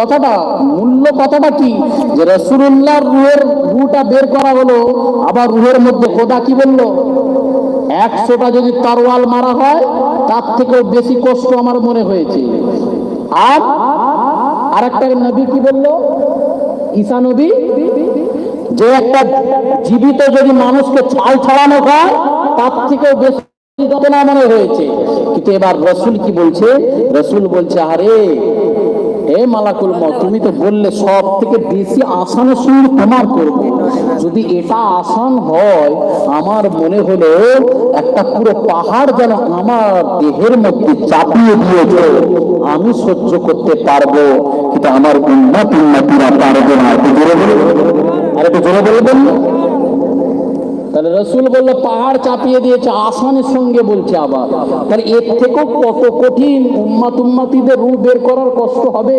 কথাটা, মূল্য কথাটা কি? যে রসুল্লাহর রুহের রুটা বের করা হলো, আবার রুহের মধ্যে খোদা কি বলল? একশোটা যদি তারওয়াল মারা হয়, তার থেকেও বেশি কষ্ট আমার মনে হয়েছে। আর আরেকটা নবী কি বলল? ঈসা নবী? যে একটা জীবিত যদি মানুষকে ছাল ছড়ানো হয়, তার থেকেও বেশি মনে হয়েছে। কিন্তু এবার রসুল কি বলছে? রসুল বলছে, আরে হে মালাকুল মত তুমি তো বললে সব থেকে বেশি আসানের সঙ্গে তোমার করবে। যদি এটা আসান হয়, আমার মনে হলো একটা পুরো পাহাড় যেন আমার দেহের মধ্যে চাপিয়ে দিয়েছে আমি সহ্য করতে পারব, কিন্তু আমার উন্নত উন্নতিরা পারবে না। একটু জোরে বলবেন আর একটু জোরে বলবেন। তাহলে রসুল বলল, পাহাড় চাপিয়ে দিয়েছে, আসানের সঙ্গে বলছে আবার। তাহলে এর থেকেও কত কঠিন, উম্মাত উম্মাতিদের রূপ বের করার কষ্ট হবে।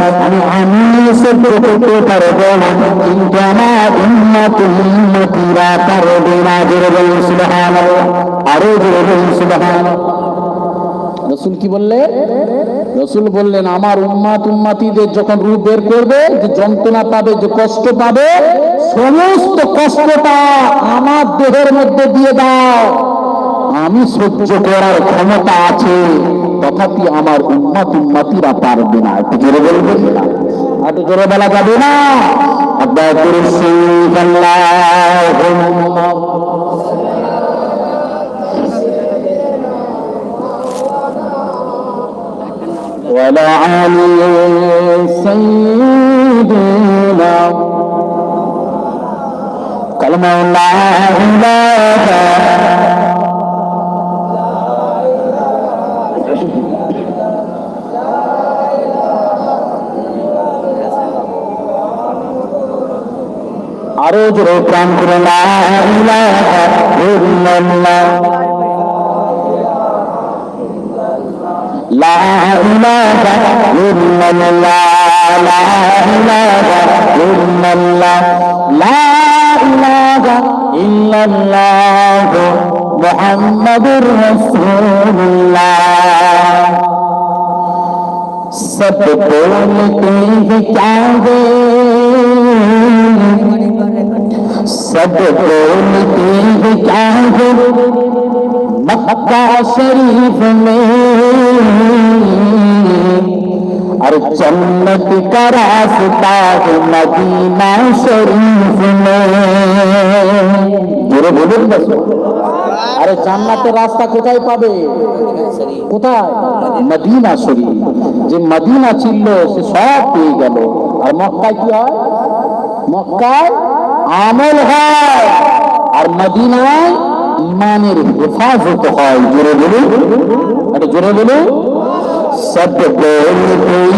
আমি আমি সহ্য পারব না কিন্তু আমার উন্নত উন্নতিরা পারবে না জোরে বলুন সুবহান আরও জোরে বলুন সুবহান রসুল কি বললে? রসুল বললেন, আমার উম্মাত উম্মাতিদের যখন রূপ বের করবে, যে যন্ত্রণা পাবে, যে কষ্ট পাবে, সমস্ত কষ্টটা আমার দেহের মধ্যে দিয়ে দাও। আমি সহ্য করার ক্ষমতা আছে তথাপি আমার উন্নত উন্নতিরা পারবে না একটু জোরে বলবেন না এত জোরে বলা যাবে না আব্বা কুরসি আল্লাহুম্মা وعلى آل سيدنا كلمة لا إله আরো জোরে প্রাণ করে লা ইলাহা ইল্লাল্লাহ লা ইলাহা ইল্লাল্লাহ লা ইলাহা ইল্লাল্লাহ লা ইলাহা ইল্লাল্লাহ মুহাম্মাদুর রাসূলুল্লাহ सब बोलते हैं क्या वे सब बोलते हैं क्या वे मक्का शरीफ में और जन्नत का रास्ता है मदीना शरीफ में জোরে বলুন না আরে জান্নাতের রাস্তা কোথায় পাবে কোথায় মদিনা শরীফ যে মদিনা ছিল সে সব পেয়ে গেল আর মক্কায় কি হয় মক্কায় আমল হয়। আর মদিনায় ইমানের হেফাজত হয়। জোরে বলুন। আরে জোরে বলুন। সব কোই কোই